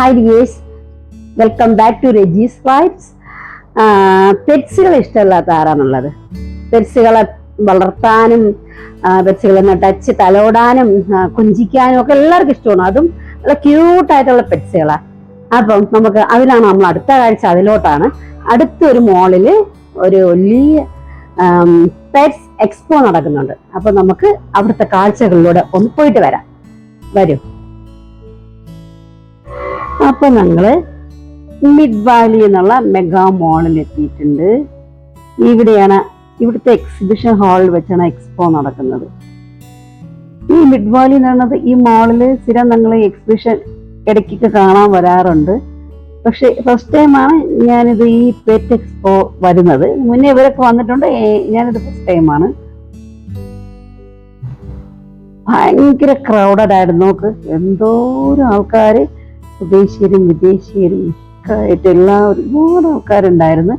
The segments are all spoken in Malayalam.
Hi dears welcome back to Reji's vibes പെറ്റ്സുകൾ ഇഷ്ടമില്ലാത്ത ആരാണുള്ളത്? പെറ്റ്സുകളെ വളർത്താനും പെറ്റ്സുകളെ ടച്ച് തലോടാനും കുഞ്ചിക്കാനും ഒക്കെ എല്ലാവർക്കും ഇഷ്ടമാണ്. അതും നല്ല ക്യൂട്ടായിട്ടുള്ള പെറ്റ്സുകളാണ് അപ്പം നമുക്ക് അതിലാണ് നമ്മൾ അടുത്ത കാഴ്ച അതിലോട്ടാണ്. അടുത്തൊരു മോളിൽ ഒരു വലിയ പെറ്റ്സ് എക്സ്പോ നടക്കുന്നുണ്ട്. അപ്പം നമുക്ക് അവിടുത്തെ കാഴ്ചകളിലൂടെ ഒന്ന് പോയിട്ട് വരാം. വരൂ. അപ്പൊ ഞങ്ങൾ മിഡ് വാലി എന്നുള്ള മെഗാ മോളിൽ എത്തിയിട്ടുണ്ട്. ഇവിടെയാണ് ഇവിടുത്തെ എക്സിബിഷൻ ഹാളിൽ വെച്ചാണ് എക്സ്പോ നടക്കുന്നത്. ഈ മിഡ് വാലി എന്ന് പറയുന്നത് ഈ മോളിൽ സ്ഥിരം ഞങ്ങൾ എക്സിബിഷൻ ഇടയ്ക്കൊക്കെ കാണാൻ വരാറുണ്ട്. പക്ഷെ ഫസ്റ്റ് ടൈമാണ് ഞാനിത് ഈ പെറ്റ് എക്സ്പോ വരുന്നത്. മുന്നേ ഇവരൊക്കെ വന്നിട്ടുണ്ട്. ഞാനിത് ഫസ്റ്റ് ടൈമാണ് ഭയങ്കര ക്രൗഡഡ് ആയിരുന്നു. നോക്ക് എന്തോരം ആൾക്കാര് സ്വദേശീയരും വിദേശീയരും ഒക്കെ എല്ലാവരും ഒരുപാട് ആൾക്കാരുണ്ടായിരുന്നു.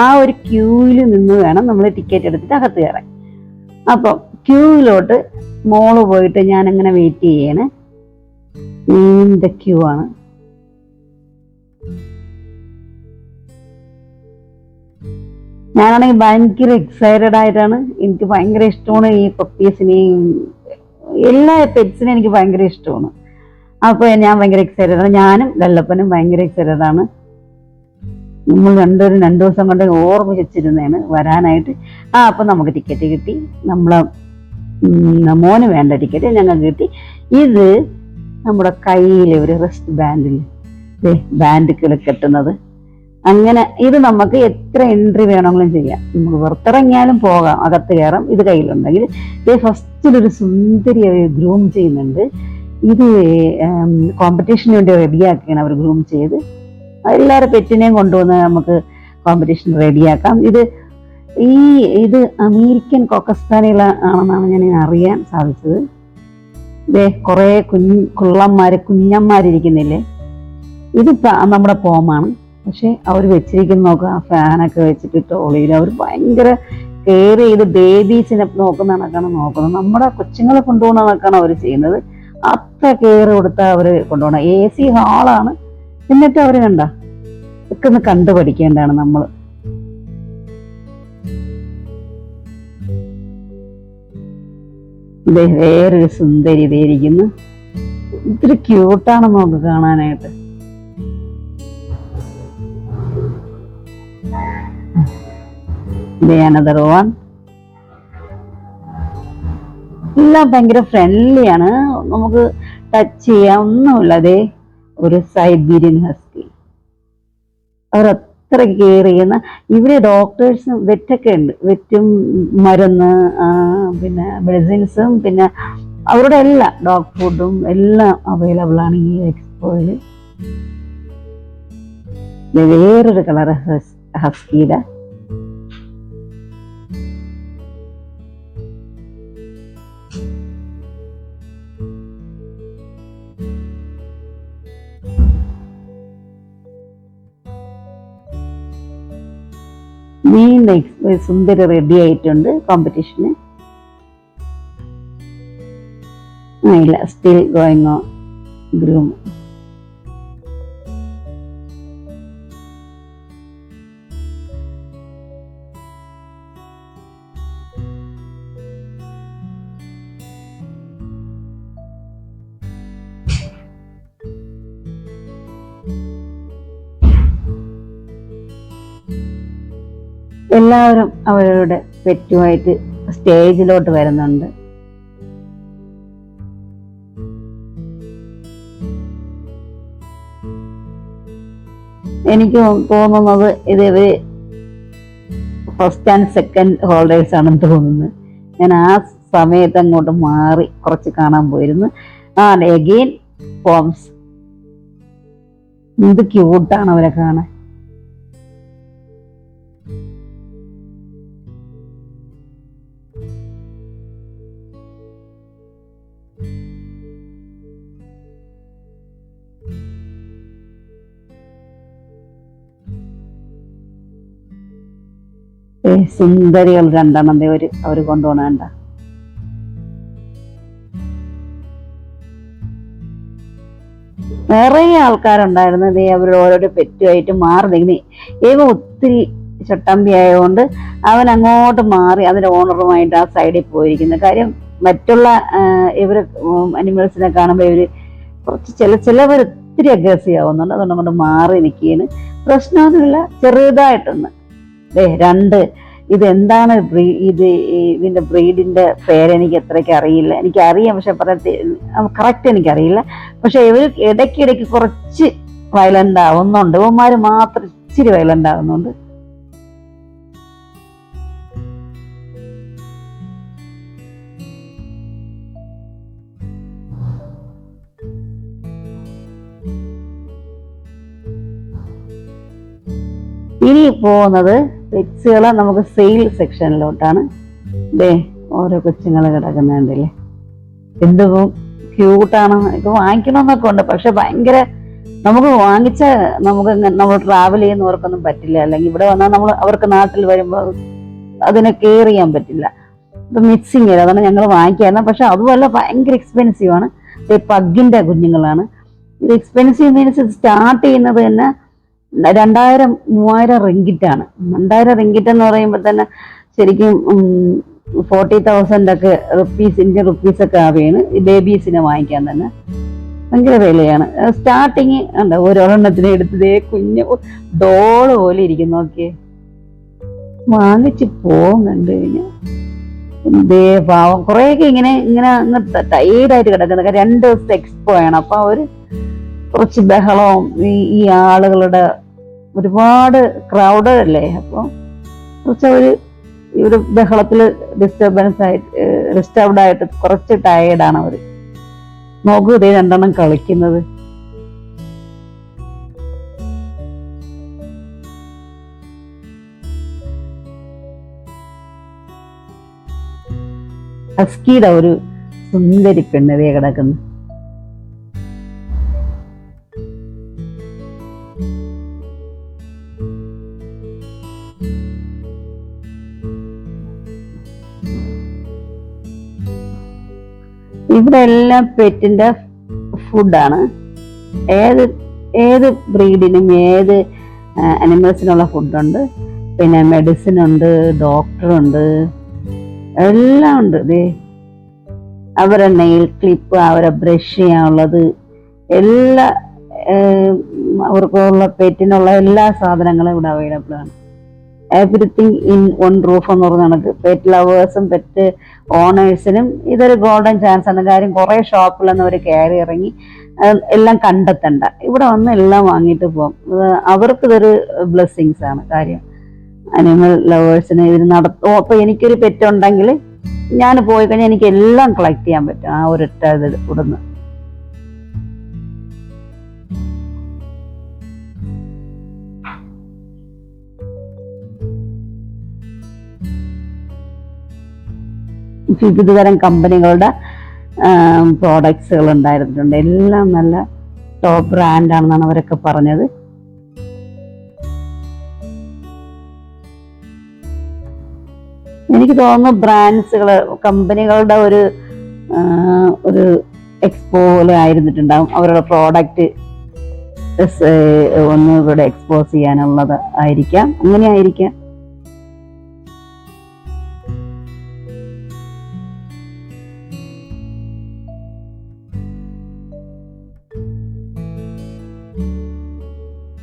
ആ ഒരു ക്യൂവിൽ നിന്ന് വേണം നമ്മൾ ടിക്കറ്റ് എടുത്തിട്ട് അകത്ത് കയറാൻ. അപ്പം ക്യൂവിലോട്ട് മോൾ പോയിട്ട് ഞാൻ അങ്ങനെ വെയിറ്റ് ചെയ്യാണ്. നീണ്ട ക്യൂ ആണ്. ഞാനാണെങ്കിൽ ഭയങ്കര എക്സൈറ്റഡ് ആയിട്ടാണ്. എനിക്ക് ഭയങ്കര ഇഷ്ടമാണ് ഈ പപ്പീസിനെയും എല്ലാ പെറ്റ്സിനെയും എനിക്ക് ഭയങ്കര ഇഷ്ടമാണ്. അപ്പോൾ ഞാൻ ഭയങ്കര എക്സൈറ്റഡ് ആണ്. ഞാനും വെള്ളപ്പനും ഭയങ്കര എക്സൈറ്റഡ് ആണ്. നമ്മൾ രണ്ടുപേരും രണ്ടു ദിവസം കൊണ്ട് ഓർമ്മിച്ചിരുന്നതാണ് വരാനായിട്ട്. ആ അപ്പം നമുക്ക് ടിക്കറ്റ് കിട്ടി. നമ്മളെ മോന് വേണ്ട ടിക്കറ്റ് ഞങ്ങൾക്ക് കിട്ടി. ഇത് നമ്മുടെ കയ്യിൽ ഒരു റെസ്റ്റ് ബാൻഡിൽ ബാൻഡുകൾ കെട്ടുന്നത്. അങ്ങനെ ഇത് നമുക്ക് എത്ര എൻട്രി വേണമെങ്കിലും ചെയ്യാം. നമുക്ക് പുറത്തിറങ്ങിയാലും പോകാം അകത്ത് കയറാം. ഇത് കയ്യിലുണ്ടെങ്കിൽ. ഫസ്റ്റിലൊരു സുന്ദരി ഗ്രൂം ചെയ്യുന്നുണ്ട്. ഇത് കോമ്പറ്റീഷന് വേണ്ടി റെഡിയാക്കിയാണ് അവർ ഗ്രൂം ചെയ്ത്. എല്ലാവരും പെറ്റിനെയും കൊണ്ടുവന്ന് നമുക്ക് കോമ്പറ്റീഷൻ റെഡിയാക്കാം ഇത് ഈ ഇത് അമേരിക്കൻ കൊക്കസ്ഥാനുള്ള ആണെന്നാണ് ഞാൻ അറിയാൻ സാധിച്ചത്. ഇതേ കുറേ കുഞ്ഞ് കുള്ളന്മാർ കുഞ്ഞന്മാരിരിക്കുന്നില്ലേ? ഇത് നമ്മുടെ പോമാണ്. പക്ഷെ അവർ വെച്ചിരിക്കുന്ന നോക്കുക ആ ഫാനൊക്കെ വെച്ചിട്ട് ടോളിയിൽ അവർ ഭയങ്കര കെയർ ചെയ്ത് ബേബീസിനെ നോക്കുന്ന കണക്കാണ് നോക്കുന്നത്. നമ്മുടെ കൊച്ചുങ്ങളെ കൊണ്ടുപോകുന്ന കണക്കാണ് അവർ ചെയ്യുന്നത്. അത്ര കെയർ കൊടുത്താൽ അവർ കൊണ്ടുപോകണം എ സി ഹാളാണ് എന്നിട്ട് അവർ കണ്ട? ഒക്കെ ഒന്ന് കണ്ടു പഠിക്കേണ്ടതാണ് നമ്മൾ ദേ വേറൊരു സുന്ദരി ഇതായിരിക്കുന്നു ഇത്തിരി ക്യൂട്ടാണ് നമുക്ക് കാണാനായിട്ട്. അനദർ വൺ എല്ലാം ഭയങ്കര ഫ്രണ്ട്ലിയാണ് നമുക്ക് ടച്ച് ചെയ്യാൻ ഒന്നുമില്ലാതെ ഒരു സൈബീരിയൻ ഹസ്കി അവർ അത്ര കെയർ ചെയ്യുന്ന ഇവിടെ ഡോക്ടേഴ്സും വെറ്റൊക്കെ ഉണ്ട്. വെറ്റും മരുന്ന് പിന്നെ മെഡിസിൻസും പിന്നെ അവരുടെ എല്ലാ ഡോഗ് ഫുഡും എല്ലാം അവൈലബിൾ ആണ് ഈ എക്സ്പോയിൽ വേറൊരു കളർ ഹസ്കിയുടെ നീണ്ട സുന്ദര റെഡി ആയിട്ടുണ്ട് കോമ്പറ്റീഷന് ഇല്ല സ്റ്റിൽ ഗോയിങ് ഓൺ ഗ്രൂം അവരുടെ പെറ്റുമായിട്ട് സ്റ്റേജിലോട്ട് വരുന്നുണ്ട്. എനിക്ക് തോന്നുന്നത് ഇത് ഇവർ ഫസ്റ്റ് ആൻഡ് സെക്കൻഡ് ഹോൾഡേഴ്സ് ആണെന്ന് തോന്നുന്നത് ഞാൻ ആ സമയത്ത് അങ്ങോട്ട് മാറി കുറച്ച് കാണാൻ പോയിരുന്നു. ആ എഗെയിൻ ഫോംസ് എന്ത് ക്യൂട്ടാണ് അവരെ കാണാൻ. സുന്ദരികൾ രണ്ടെണ്ണം അവർ അവർ കൊണ്ടുപോകണ കണ്ട. നിറയെ ആൾക്കാരുണ്ടായിരുന്നു ദേ അവരുടെ ഓരോരോ പെറ്റുമായിട്ട് മാറി നിൽക്കുന്ന. ഇവ ഒത്തിരി ചട്ടമ്പി ആയതുകൊണ്ട് അവൻ അങ്ങോട്ട് മാറി അതിന്റെ ഓണറുമായിട്ട് ആ സൈഡിൽ പോയിരിക്കുന്ന. കാര്യം മറ്റുള്ള ഇവർ അനിമൽസിനെ കാണുമ്പോൾ ഇവർ കുറച്ച് ചില ചിലവർ ഒത്തിരി അഗ്രസീവ് ആവുന്നുണ്ട്. അതുകൊണ്ട് അങ്ങോട്ട് മാറി നിൽക്കുകയാണ്. പ്രശ്നമൊന്നുമില്ല. ചെറുതായിട്ടൊന്ന്. ദേ രണ്ട് ഇത് എന്താണ് ബ്രീ- ഇത് ഇതിന്റെ ഇതിന്റെ ബ്രീഡിന്റെ പേര് എനിക്ക് എത്രയ്ക്ക് അറിയില്ല. എനിക്ക് അറിയാം പക്ഷെ പറയത്തി കറക്റ്റ് എനിക്കറിയില്ല. പക്ഷെ ഇവർ ഇടയ്ക്കിടയ്ക്ക് കുറച്ച് വയലന്റ് ആവുന്നുണ്ട്. ഇവന്മാര് മാത്രം ഇച്ചിരി വയലന്റ് ആവുന്നുണ്ട്. ഇനി പോകുന്നത് പെറ്റ്സുകളെ നമുക്ക് സെയിൽ സെക്ഷനിലോട്ടാണ് ദേ ഓരോ കൊച്ചുങ്ങൾ കിടക്കുന്നുണ്ടല്ലേ എന്ത് ക്യൂട്ടാണ് ഇപ്പൊ വാങ്ങിക്കണമെന്നൊക്കെ ഉണ്ട്. പക്ഷെ ഭയങ്കര നമുക്ക് വാങ്ങിച്ച നമുക്ക് നമ്മൾ ട്രാവൽ ചെയ്യുന്നവർക്കൊന്നും പറ്റില്ല. അല്ലെങ്കിൽ ഇവിടെ വന്നാൽ നമ്മൾ അവർക്ക് നാട്ടിൽ വരുമ്പോൾ അതിനെ കെയർ ചെയ്യാൻ പറ്റില്ല. ഇപ്പൊ മിക്സിങ് ചെയ്ത് അതാണ് ഞങ്ങൾ വാങ്ങിക്കാറ് പക്ഷെ അതുമല്ല ഭയങ്കര എക്സ്പെൻസീവ് ആണ്. പഗിന്റെ കുഞ്ഞുങ്ങളാണ്. ഇത് എക്സ്പെൻസീവ് മീൻസ് സ്റ്റാർട്ട് ചെയ്യുന്നത് തന്നെ രണ്ടായിരം മൂവായിരം റിങ്കിറ്റ് ആണ് രണ്ടായിരം റിങ്കിറ്റ് എന്ന് പറയുമ്പോൾ തന്നെ ശരിക്കും ഫോർട്ടി തൗസൻഡ് ഒക്കെ റുപ്പീസ് ഇന്ത്യൻ റുപ്പീസ് ഒക്കെ ആവുകയാണ് ഈ ബേബീസിനെ വാങ്ങിക്കാൻ തന്നെ. ഭയങ്കര വിലയാണ്. സ്റ്റാർട്ടിങ് ഉണ്ട് ഒരെണ്ണത്തിനെ എടുത്തതേ കുഞ്ഞ് ഡോൾ പോലെ ഇരിക്കുന്നു നോക്കിയേ. വാങ്ങിച്ച് പോകുന്നുണ്ട് കഴിഞ്ഞാൽ ദേ പാവം കുറേയൊക്കെ ഇങ്ങനെ ഇങ്ങനെ അങ്ങ് ടൈഡായിട്ട് കിടക്കുന്നത് രണ്ട് ദിവസത്തെ എക്സ്പോ ആണ്. അപ്പൊ അവർ കുറച്ച് ബഹളവും ഈ ആളുകളുടെ ഒരുപാട് ക്രൗഡ് അല്ലേ? അപ്പോൾ കുറച്ച് അവർ ഈ ഒരു ബഹളത്തിൽ ഡിസ്റ്റർബൻസ് ആയിട്ട് ഡിസ്റ്റർബ്ഡ് ആയിട്ട് കുറച്ച് ടയേർഡാണ് അവർ. നോക്കൂ ഇതേ രണ്ടെണ്ണം കളിക്കുന്നത്. ഹസ്കിയുടെ ഒരു സുന്ദരി പെണ്ണതേ കിടക്കുന്നു. ഇവിടെ എല്ലാം പെറ്റിന്റെ ഫുഡാണ് ഏത് ഏത് ബ്രീഡിനും ഏത് അനിമൽസിനുള്ള ഫുഡുണ്ട് പിന്നെ മെഡിസിൻ ഉണ്ട് ഡോക്ടറുണ്ട് എല്ലാം ഉണ്ട് ദേ അവരെ നെയിൽ ക്ലിപ്പ് അവരെ ബ്രഷ് ചെയ്യാനുള്ളത് എല്ലാ അവർക്കുള്ള പെറ്റിനുള്ള എല്ലാ സാധനങ്ങളും ഇവിടെ അവൈലബിൾ ആണ്. എവറിത്തിങ് ഇൻ വൺ റൂഫ് എന്ന് പറഞ്ഞ കണക്ക്. പെറ്റ് ലവേഴ്സും പെറ്റ് ഓണേഴ്സിനും ഇതൊരു ഗോൾഡൻ ചാൻസ് ആണ്. കാര്യം കുറേ ഷോപ്പിലൊന്നും അവർ കയറി ഇറങ്ങി എല്ലാം കണ്ടെത്തണ്ട. ഇവിടെ വന്ന് എല്ലാം വാങ്ങിയിട്ട് പോകും അവർക്ക് അവർക്കിതൊരു ബ്ലെസ്സിങ്സ് ആണ് കാര്യം. അനിമൽ ലവേഴ്സിന് ഇതിന് നടത്തോ അപ്പൊ എനിക്കൊരു പെറ്റുണ്ടെങ്കിൽ ഞാൻ പോയി കഴിഞ്ഞാൽ എനിക്ക് എല്ലാം കളക്ട് ചെയ്യാൻ പറ്റും ആ ഒരൊറ്റ ഇത് ഇവിടുന്ന്. വിവിധ തരം കമ്പനികളുടെ പ്രോഡക്ട്സുകൾ ഉണ്ടായിരുന്നിട്ടുണ്ട്. എല്ലാം നല്ല ടോപ്പ് ബ്രാൻഡാണെന്നാണ് അവരൊക്കെ പറഞ്ഞത്. എനിക്ക് തോന്നുന്നു ബ്രാൻഡ്സുകൾ കമ്പനികളുടെ ഒരു ഒരു എക്സ്പോ പോലെ ആയിരുന്നിട്ടുണ്ടാവും. അവരുടെ പ്രോഡക്റ്റ് ഒന്ന് ഇവിടെ എക്സ്പോസ് ചെയ്യാനുള്ളത് ആയിരിക്കാം. അങ്ങനെ ആയിരിക്കാം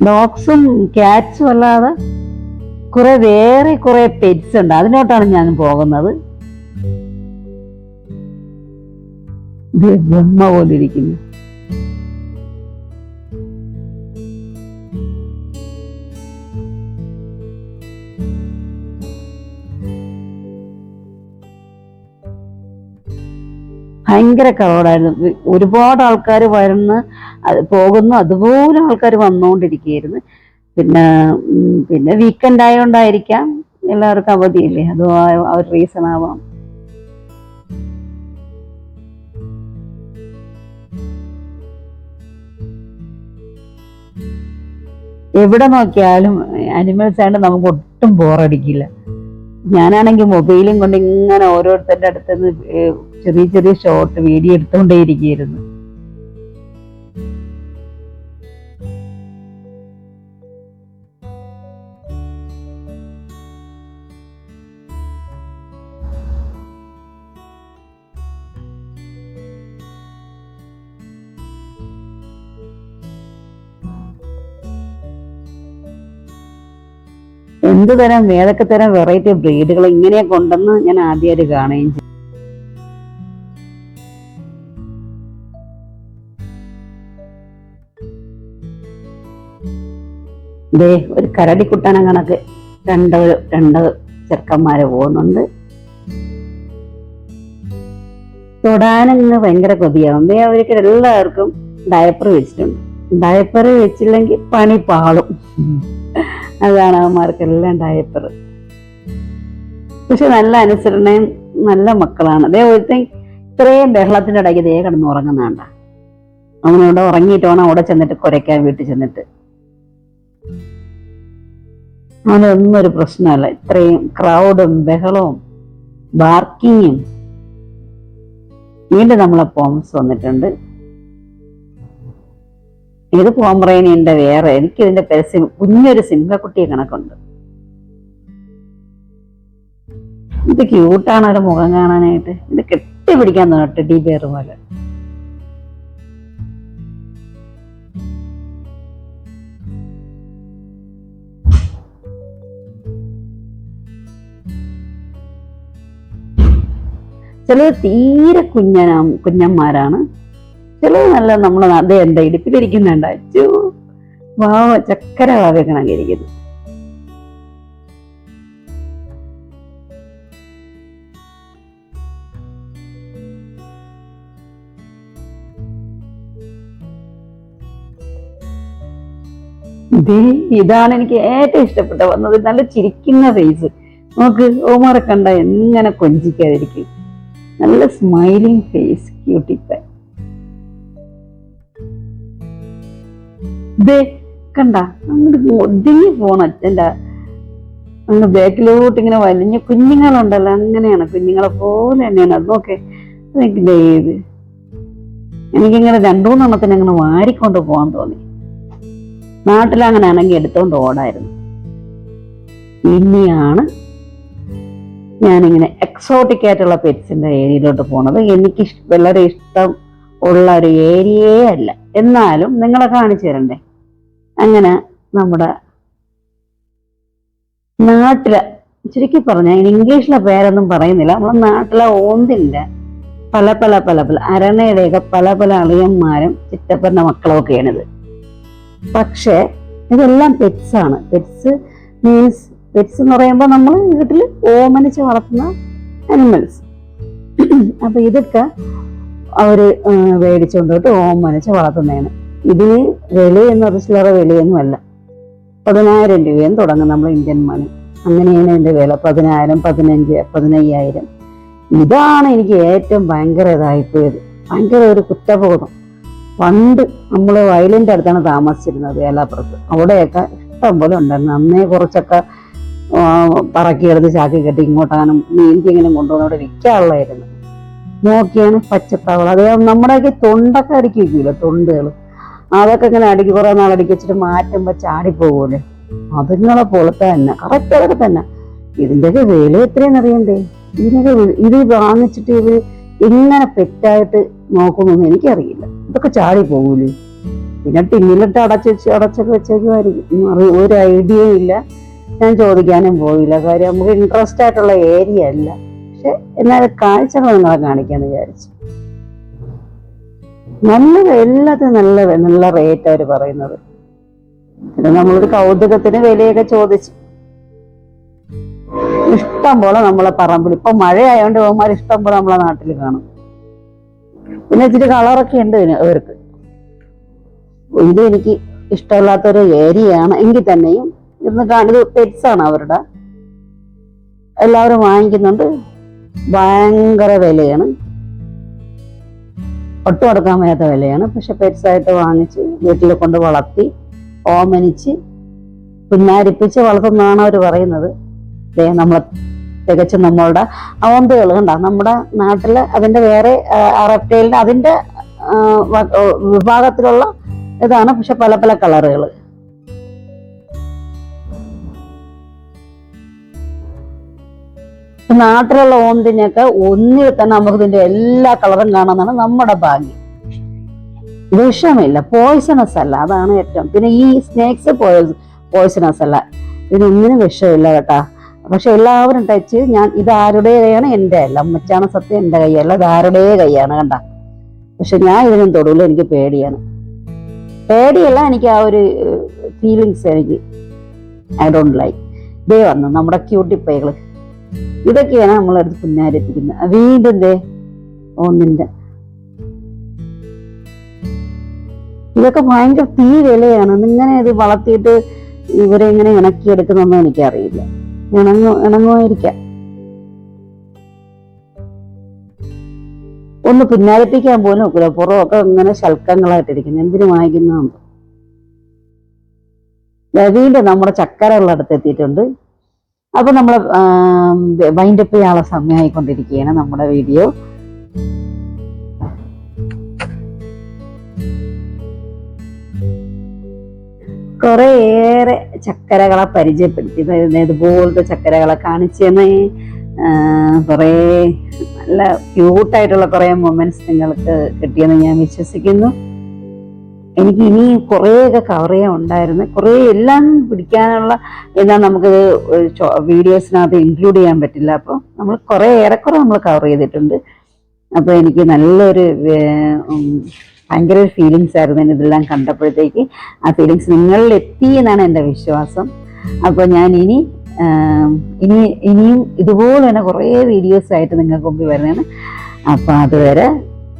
ഡോഗ്സും ക്യാറ്റ്സും അല്ലാതെ കുറെ വേറെ കുറെ പെറ്റ്സ് ഉണ്ട്. അതിനോട്ടാണ് ഞാൻ പോകുന്നത്. ബ്രഹ്മ ബൊമ്മ ഭയങ്കര ക്രൗഡായിരുന്നു ഒരുപാട് ആൾക്കാർ വരുന്ന പോകുന്നു. അതുപോലെ ആൾക്കാർ വന്നുകൊണ്ടിരിക്കുകയായിരുന്നു പിന്നെ പിന്നെ വീക്കെൻഡ് ആയതുകൊണ്ടായിരിക്കാം എല്ലാവർക്കും അവധിയില്ലേ? അത് ഒരു റീസൺ ആവാം. എവിടെ നോക്കിയാലും അനിമൽസ് ആയിട്ട് നമുക്ക് ഒട്ടും ബോറടിക്കില്ല ഞാനാണെങ്കിൽ മൊബൈലും കൊണ്ട് ഇങ്ങനെ ഓരോരുത്തരുടെ അടുത്ത് നിന്ന് ചെറിയ ചെറിയ ഷോർട്ട് വീഡിയോ എടുത്തുകൊണ്ടേയിരിക്കുകയായിരുന്നു. എന്ത് തരം ഏതൊക്കെ തരം വെറൈറ്റി ബ്രീഡുകൾ ഇങ്ങനെ കൊണ്ടെന്ന് ഞാൻ ആദ്യമായിട്ട് കാണുകയും ചെയ്യും ദേ ഒരു കരടി കരടിക്കുട്ടനെ കണക്ക് രണ്ട് രണ്ട് ചെറുക്കന്മാര് പോകുന്നുണ്ട്. തൊടാനങ്ങ് ഭയങ്കര കൊതിയാവും. ദേ അവർക്ക് എല്ലാവർക്കും ഡയപ്പർ വെച്ചിട്ടുണ്ട്. ഡയപ്പർ വെച്ചില്ലെങ്കിൽ പണി പാളും. അതാണ് അവന്മാർക്കെല്ലാം ഡയപ്പർ പക്ഷെ നല്ല അനുസരണയും നല്ല മക്കളാണ്. അതേ ഒരുത്തൻ ഇത്രയും ബഹളത്തിന്റെ ഇടയ്ക്ക് ദേ കിടന്ന് ഉറങ്ങുന്നതാണ്ട. അവനോട് ഉറങ്ങിയിട്ട് വേണം അവിടെ ചെന്നിട്ട് കുരയ്ക്കാൻ വീട്ടിൽ ചെന്നിട്ട്. അവനൊന്നും ഒരു പ്രശ്നമല്ല. ഇത്രയും ക്രൗഡും ബഹളവും ബാർക്കിങ്ങും വീണ്ടും നമ്മളെ പോംസ് വന്നിട്ടുണ്ട്. ഇത് പോംറേനിയുടെ വേറെ? എനിക്ക് ഇതിന്റെ പരസ്യം കുഞ്ഞൊരു സിംഹക്കുട്ടിയെ കണക്കുണ്ട്. ഇത് ക്യൂട്ടാണ് അവരുടെ മുഖം കാണാനായിട്ട്. ഇത് കെട്ടിപ്പിടിക്കാൻ തോന്നട്ടെ ടെഡി ബിയർ പോലെ. ചിലത് തീരെ കുഞ്ഞനാ കുഞ്ഞന്മാരാണ്. ചിലത് നല്ല നമ്മൾ അതേ എന്താ ഇടുപ്പിലിരിക്കുന്നുണ്ട്. അച്ചു വാവ ചക്കര വാവ കണക്കിരിക്കുന്നു ദേ ഇതാണ് എനിക്ക് ഏറ്റവും ഇഷ്ടപ്പെട്ട വന്നത്. നല്ല ചിരിക്കുന്ന ഫേസ് നമുക്ക് ഓമാറെ കണ്ട എങ്ങനെ കൊഞ്ചിക്കാതിരിക്കും. നല്ല സ്മൈലിംഗ് ഫേസ് ക്യൂട്ടിപ്പൻ കണ്ട അങ്ങോട്ട് ഒതുങ്ങി പോണ അച്ഛന്റെ. അങ്ങ് ബാക്കിലോട്ട് ഇങ്ങനെ വലിഞ്ഞ കുഞ്ഞുങ്ങളുണ്ടല്ലോ അങ്ങനെയാണ് കുഞ്ഞുങ്ങളെ പോലെ തന്നെയാണ്. അത് നോക്കെ എനിക്ക് ദയത് എനിക്കിങ്ങനെ രണ്ടു മൂന്നെണ്ണത്തിന് അങ്ങനെ വാരിക്കൊണ്ട് പോകാൻ തോന്നി. നാട്ടിലങ്ങനെ ആണെങ്കിൽ എടുത്തോണ്ട് ഓടായിരുന്നു. ഇനിയാണ് ഞാനിങ്ങനെ എക്സോട്ടിക് ആയിട്ടുള്ള പെറ്റ്സിന്റെ ഏരിയയിലോട്ട് പോണത് എനിക്ക് വളരെ ഇഷ്ടം ഉള്ള ഒരു ഏരിയയേ അല്ല. എന്നാലും നിങ്ങളെ കാണിച്ചു തരണ്ടേ? അങ്ങനെ നമ്മുടെ നാട്ടിലെ ചുരുക്കി പറഞ്ഞാൽ ഇംഗ്ലീഷിലെ പേരൊന്നും പറയുന്നില്ല. നമ്മളെ നാട്ടിലെ ഓന്തിന്റെ പല പല പല പല അരണയുടെയൊക്കെ പല പല അളിയന്മാരും ചിറ്റപ്പന്റെ മക്കളൊക്കെയാണിത്. പക്ഷേ ഇതെല്ലാം പെറ്റ്സ് ആണ്. പെറ്റ്സ് മീൻസ് പെറ്റ്സ് എന്ന് പറയുമ്പോൾ നമ്മൾ വീട്ടിൽ ഓമനിച്ച് വളർത്തുന്ന അനിമൽസ് അപ്പൊ ഇതൊക്കെ അവർ ആ, മേടിച്ചുകൊണ്ട് പോയിട്ട് ഓമനിച്ച് വളർത്തുന്നതാണ്. ഇതിന് വില എന്ന് ചില്ലറ വിലയൊന്നും അല്ല. പതിനായിരം രൂപയും തുടങ്ങും നമ്മൾ ഇന്ത്യൻ മണി അങ്ങനെയാണ് എന്റെ വില. പതിനായിരം പതിനഞ്ച് പതിനയ്യായിരം. ഇതാണ് എനിക്ക് ഏറ്റവും ഭയങ്കര ഇതായിപ്പോയത്. ഭയങ്കര ഒരു കുറ്റബോധം. പണ്ട് നമ്മൾ വയലിന്റെ അടുത്താണ് താമസിച്ചിരുന്നത് ഏലാപ്പുറത്ത്. അവിടെയൊക്കെ ഇഷ്ടം പോലെ ഉണ്ടായിരുന്നു. അന്നേ കുറച്ചൊക്കെ പറക്കിയെടുത്ത് ചാക്കി കെട്ടി ഇങ്ങോട്ടാനും നീന്തിയെങ്കിലും കൊണ്ടുവന്ന് അവിടെ വിൽക്കാനുള്ളതായിരുന്നു. നോക്കിയാണ് പച്ചത്താവള അതേ നമ്മുടെയൊക്കെ തൊണ്ടൊക്കെ അടുക്കി വെക്കൂല തൊണ്ടുകൾ അതൊക്കെ ഇങ്ങനെ അടുക്കി കുറെ നാൾ അടുക്കി വെച്ചിട്ട് മാറ്റുമ്പോൾ ചാടിപ്പോകൂലേ. അതുങ്ങളെ പോലത്തെ തന്നെ കറക്റ്റ് അതൊക്കെ തന്നെ. ഇതിന്റെയൊക്കെ വില എത്രയെന്ന് അറിയണ്ടേ? ഇതിനൊക്കെ ഇത് വാങ്ങിച്ചിട്ട് ഇത് ഇങ്ങനെ പെറ്റായിട്ട് നോക്കുന്നൊന്നും എനിക്കറിയില്ല. ഇതൊക്കെ ചാടി പോകൂലേ പിന്നെ ടിന്നിലിട്ട് അടച്ച് അടച്ചൊക്കെ വെച്ചേക്കുമായിരിക്കും. ഒരു ഐഡിയയും ഇല്ല. ഞാൻ ചോദിക്കാനും പോയില്ല. കാര്യം നമുക്ക് ഇൻട്രസ്റ്റ് ആയിട്ടുള്ള ഏരിയ അല്ല. പക്ഷെ എന്നാൽ കാഴ്ചകൾ നിങ്ങളെ കാണിക്കാന്ന് വിചാരിച്ചു. നല്ല എല്ലാത്തിനും നല്ല നല്ല റേറ്റ് അവർ പറയുന്നത്. പിന്നെ നമ്മളൊരു കൗതുകത്തിന് വിലയൊക്കെ ചോദിച്ചു. ഇഷ്ടം പോലെ നമ്മളെ പറമ്പിൽ ഇപ്പൊ മഴയായോണ്ട് അവന്മാർ ഇഷ്ടം പോലെ നമ്മളെ നാട്ടിൽ കാണും. പിന്നെ ഇച്ചിരി കളറൊക്കെ ഉണ്ട് അവർക്ക്. ഇത് എനിക്ക് ഇഷ്ടമില്ലാത്തൊരു ഏരിയയാണ് എങ്കിൽ തന്നെയും ഇന്ന് പെറ്റ്സ് ആണ് അവരുടെ. എല്ലാവരും വാങ്ങിക്കുന്നുണ്ട്. ഭയങ്കര വിലയാണ്. ഒട്ടും കൊടുക്കാൻ വയ്യാത്ത വിലയാണ്. പക്ഷെ പെറ്റ്സ് ആയിട്ട് വാങ്ങിച്ച് വീട്ടിൽ കൊണ്ട് വളർത്തി ഓമനിച്ച് പിന്നാരിപ്പിച്ച് വളർത്തുന്നതാണ് അവർ പറയുന്നത്. നമ്മൾ തികച്ചും നമ്മളുടെ അവന്തുകൾ കണ്ട. നമ്മുടെ നാട്ടിൽ അതിന്റെ വേറെ റെപ്റ്റൈലിന്റെ അതിന്റെ ആ, വിഭാഗത്തിലുള്ള ഇതാണ്. പക്ഷെ പല പല കളറുകൾ നാട്ടിലുള്ള ഓന്തിനൊക്കെ ഒന്നിൽ തന്നെ നമുക്ക് ഇതിന്റെ എല്ലാ കളറും കാണാന്നാണ് നമ്മുടെ ഭാഗ്യം. വിഷമില്ല പോയിസണസ് അല്ല അതാണ് ഏറ്റവും. പിന്നെ ഈ സ്നേക്സ് പോയിസണസ് അല്ല. ഇതിന് ഒന്നിനും വിഷമില്ല കേട്ടാ. പക്ഷെ എല്ലാവരും ടച്ച് ഞാൻ ഇത് ആരുടെ കൈയാണ്? എന്റെ അല്ല. അമ്മച്ചാണ് സത്യം എന്റെ കൈയല്ല ഇത് ആരുടെ കൈയാണ് കണ്ട. പക്ഷെ ഞാൻ ഇതിനും തൊടൂല എനിക്ക് പേടിയാണ്. പേടിയല്ല എനിക്ക് ആ ഒരു ഫീലിങ്സ് എനിക്ക്. ഐ ഡോണ്ട് ലൈക്ക് ദേ വന്നു നമ്മുടെ ക്യൂട്ടിപ്പൈകൾ ഇതൊക്കെയാണ് നമ്മളടുത്ത് പുന്നാരിപ്പിക്കുന്നത്. വീണ്ടും ദേ ഒന്നിന്റെ ഇതൊക്കെ ഭയങ്കര തീ വിലയാണ്. ഇങ്ങനെ ഇത് വളർത്തിയിട്ട് ഇവരെ ഇങ്ങനെ ഇണക്കിയെടുക്കുന്നൊന്നും എനിക്കറിയില്ല. ഇണങ്ങു ഇണങ്ങുമായിരിക്കാം. ഒന്ന് പിന്നാലിപ്പിക്കാൻ പോലും ഒക്കില്ല. പുറമൊക്കെ ഇങ്ങനെ ശൽക്കങ്ങളായിട്ടിരിക്കുന്നു. എന്തിനു വാങ്ങിക്കുന്നതാണ് വീണ്ടും നമ്മുടെ ചക്കരകളുടെ അടുത്ത് എത്തിയിട്ടുണ്ട്. അപ്പൊ നമ്മൾ വൈൻഡപ്പ് ചെയ്യാനുള്ള സമയമായിക്കൊണ്ടിരിക്കുകയാണ് നമ്മുടെ വീഡിയോ കുറേയേറെ ചക്കരകളെ പരിചയപ്പെടുത്തി. ഇത് ഇതുപോലത്തെ ചക്കരകളെ കാണിച്ചെന്ന് കുറേ നല്ല ക്യൂട്ടായിട്ടുള്ള കുറേ മൊമെന്റ്സ് നിങ്ങൾക്ക് കിട്ടിയെന്ന് ഞാൻ വിശ്വസിക്കുന്നു. എനിക്ക് ഇനിയും കുറേയൊക്കെ കവർ ചെയ്യാൻ ഉണ്ടായിരുന്നു. കുറേ എല്ലാം പിടിക്കാനുള്ള എന്നാൽ നമുക്ക് വീഡിയോസിനകത്ത് ഇൻക്ലൂഡ് ചെയ്യാൻ പറ്റില്ല. അപ്പോൾ നമ്മൾ കുറേ ഏറെക്കുറെ നമ്മൾ കവർ ചെയ്തിട്ടുണ്ട്. അപ്പോൾ എനിക്ക് നല്ലൊരു ഭയങ്കര ഒരു ഫീലിങ്സ് ആയിരുന്നു ഇതെല്ലാം കണ്ടപ്പോഴത്തേക്ക്. ആ ഫീലിങ്സ് നിങ്ങളിൽ എത്തി എന്നാണ് എന്റെ വിശ്വാസം. അപ്പോൾ ഞാൻ ഇനി ഇനി ഇനിയും ഇതുപോലെ തന്നെ കുറേ വീഡിയോസ് ആയിട്ട് നിങ്ങൾക്ക് മുമ്പിൽ വരുന്നതാണ്. അപ്പോൾ അതുവരെ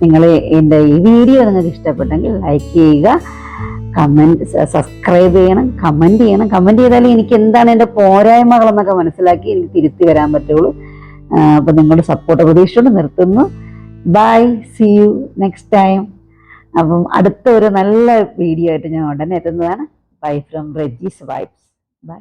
നിങ്ങൾ എന്റെ ഈ വീഡിയോ നിങ്ങൾക്ക് ഇഷ്ടപ്പെട്ടെങ്കിൽ ലൈക്ക് ചെയ്യുക കമന്റ് സബ്സ്ക്രൈബ് ചെയ്യണം കമന്റ് ചെയ്യണം. കമന്റ് ചെയ്താലേ എനിക്ക് എന്താണ് എന്റെ പോരായ്മകളെന്നൊക്കെ മനസ്സിലാക്കി എനിക്ക് തിരുത്തി വരാൻ പറ്റുള്ളൂ. അപ്പോൾ നിങ്ങളുടെ സപ്പോർട്ട് പ്രതീക്ഷിച്ചുകൊണ്ട് നിർത്തുന്നു. Bye see you next time അപ്പം അടുത്ത ഒരു നല്ല വീഡിയോ ആയിട്ട് ഞാൻ ഉടനെ എത്തുന്നതാണ്. Bye from Reji's vibes bye